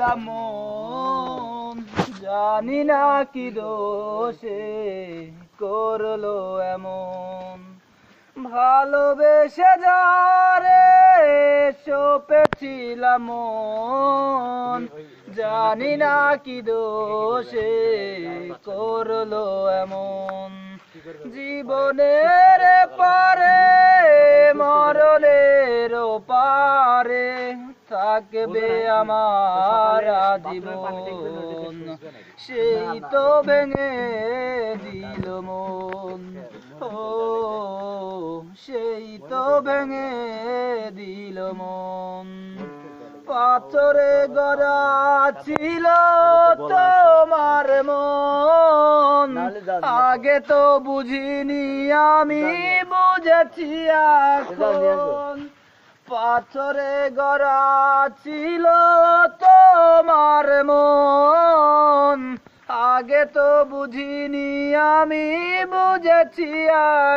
মন জানি না কি দোষে করল এমন। ভালোবেসে যারে সপেছিলাম মন, জানি না কি দোষে করল এমন। জীবনের পারে মরণের পারে থাকবে আমার জীবন সেই তো ভেঙে দিল মন। ও সেই তো ভেঙে দিল মন। পাথরে গড়া ছিল তোমার মন। আগে তো বুঝিনি আমি বুঝেছি এখন। পাথরে গড়া ছিল তোমার মন। আগে তো বুঝিনি আমি, বুঝেছি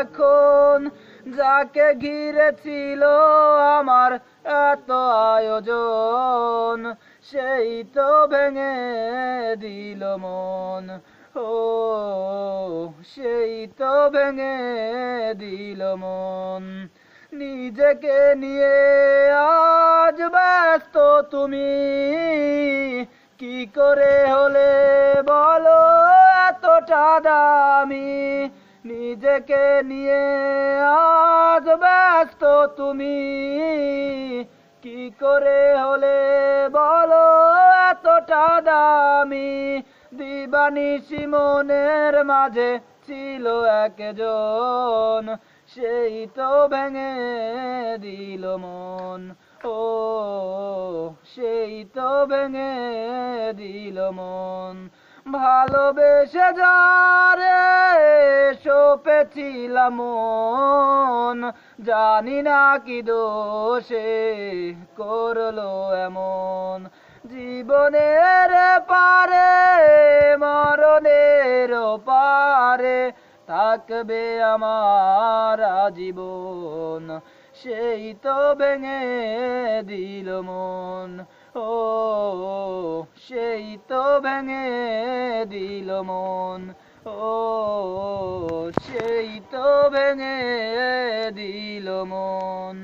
এখন। যাকে ঘিরেছিল আমার এত আয়োজন, সেই তো ভেঙে দিল মন। ও, সেই তো ভেঙে দিল মন। নিজেকে নিয়ে আজ ব্যস্ত তুমি। কি করে হলে বলো এতটা দামি? নিজেকে নিয়ে আজ ব্যস্ত তুমি। কি করে হলে বলো এতটা দামি? দিবানিশি মনের মাঝে ছিল একজন। সেই তো ভেঙে দিল মন। ও, সেই তো ভেঙে দিল মন। ভালোবেসে যারে সপেছিলাম মন। জানি না কি দোষে করল এমন। জীবনের পারে মরণের পারে থাকবে আমার জীবন সেই তো ভেঙে দিল মন। ও, সেই তো ভেঙে দিল মন। ও, সেই তো ভেঙে দিল মন।